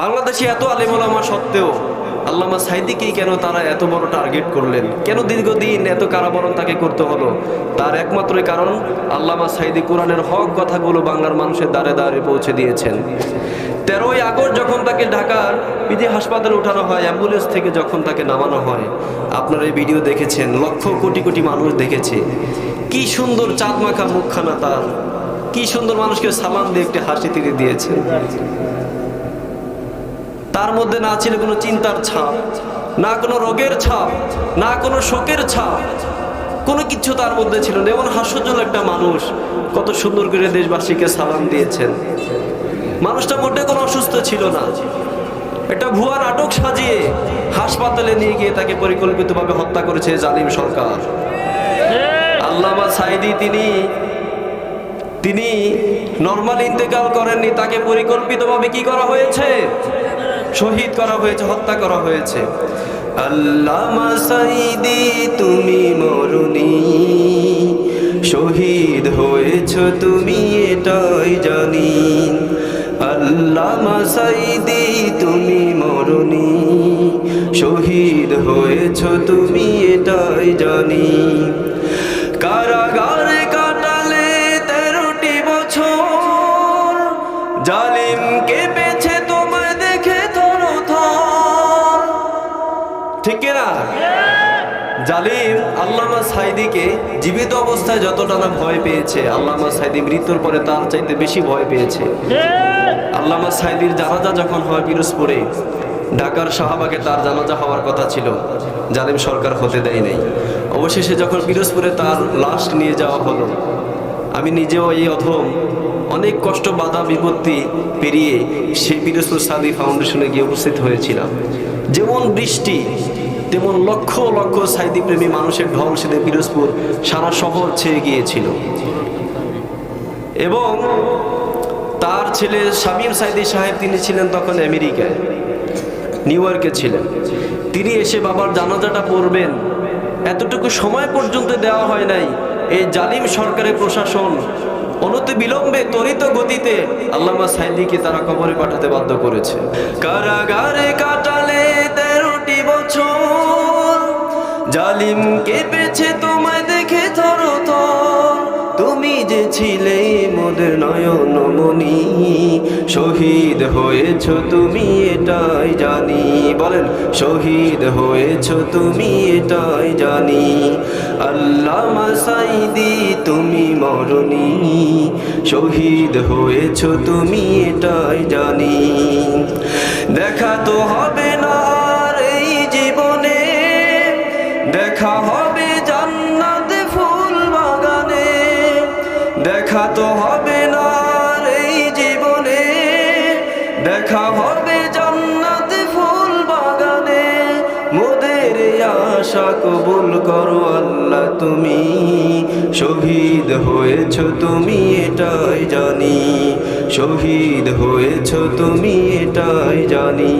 বাংলাদেশে এত আলেমোলামা সত্ত্বেও আল্লামা সাইদিকেই কেন তারা এত বড় টার্গেট করলেন? কেন দীর্ঘদিন এত কারাবরণ তাকে করতে হলো? তার একমাত্রই কারণ, আল্লামা সাইদি কোরআনের হক কথাগুলো বাংলার মানুষের দ্বারে দ্বারে পৌঁছে দিয়েছেন। তেরোই আগস্ট যখন তাকে ঢাকার পিজি হাসপাতালে উঠানো হয়, অ্যাম্বুলেন্স থেকে যখন তাকে নামানো হয়, আপনারা এই ভিডিও দেখেছেন, লক্ষ কোটি কোটি মানুষ দেখেছে। কি সুন্দর চাঁদ মাখা মুখখানা তার। কি সুন্দর মানুষকে সালাম দিয়ে একটি হাসি তিনি দিয়েছেন। তার মধ্যে না ছিল কোনো চিন্তার ছাপ, না কোনো রোগের ছাপ, না কোনো শোকের ছাপ, কোনো কিছু তার মধ্যে ছিল না। এমন হাস্যজ্জ্বল একটা মানুষ কত সুন্দর করে দেশবাসীকে সালাম দিয়েছেন। মানুষটা মোটে কোনো অসুস্থ ছিল না। একটা ভুয়া নাটক সাজিয়ে হাসপাতালে নিয়ে গিয়ে তাকে পরিকল্পিতভাবে হত্যা করেছে জালিম সরকার। আল্লামা সাইদি তিনি তিনি নর্মাল ইন্তেকাল করেননি, তাকে পরিকল্পিতভাবে কি করা হয়েছে? শহীদ করা হয়েছে, হত্যা করা হয়েছে। আল্লামা সাইদি তুমি মরুনি। শহীদ হয়েছ তুমি, এটাই জানি। আল্লামা সাইদি তুমি মরুনি। শহীদ হয়েছ তুমি, এটাই জানি। কারাগারে কাটালে তেরোটি বছর। জালিম ঠিক না জালিম আল্লামা সাইদিকে জীবিত অবস্থায় যতটা না ভয় পেয়েছে, আল্লামা সাইদি মৃত্যুর পরে তার চাইতে বেশি ভয় পেয়েছে। আল্লামা সাইদির জানাজা যখন হয় পিরোজপুরে, ঢাকার শাহবাগে তার জানাজা হওয়ার কথা ছিল। জালিম সরকার হতে দেয় নাই। অবশেষে যখন পিরোজপুরে তার লাশ নিয়ে যাওয়া হলো, আমি নিজেও এই অধম অনেক কষ্ট, বাধা, বিপত্তি পেরিয়ে সেই পিরোজপুর সাদি ফাউন্ডেশনে গিয়ে উপস্থিত হয়েছিলাম। যেমন বৃষ্টি, তেমন লক্ষ লক্ষ সাইদি প্রেমী মানুষের ঢল সেদিন পিরোজপুর সারা শহর ছেয়ে গিয়েছিল। এবং তার ছেলে শামীম সাইদি সাহেব, তিনি ছিলেন তখন আমেরিকায়, নিউ ইয়র্কে ছিলেন। তিনি এসে, বাবার জানাজাটা পড়বেন। এতটুকু সময় পর্যন্ত দেওয়া হয় নাই। এই জালিম সরকারের প্রশাসন অনতি বিলম্বে, ত্বরিত গতিতে আল্লামা সাইদিকে তারা কবরে পাঠাতে বাধ্য করেছে। কারাগারে কাটালে তেরোটি বছর, জালিম কেঁপেছে তোমায় দেখে থর তুমি যে ছিলে মোদের নয়নমণি, শহীদ হয়েছ তুমি এটাই জানি। বলেন, শহীদ হয়েছ তুমি, এটাই জানি। আল্লাহ সাইদি তুমি মরণি শহীদ হয়েছ তুমি, এটাই জানি। দেখা তো হবে এই জীবনে। দেখা হবে জান্নাতে ফুল দেখা তো হবে না এই জীবনে। দেখা হবে জান্নাতে ফুল আশা কবুল করো আল্লাহ, তুমি শহীদ হয়েছ, তুমি এটাই জানি। শহীদ হয়েছ, তুমি এটাই জানি।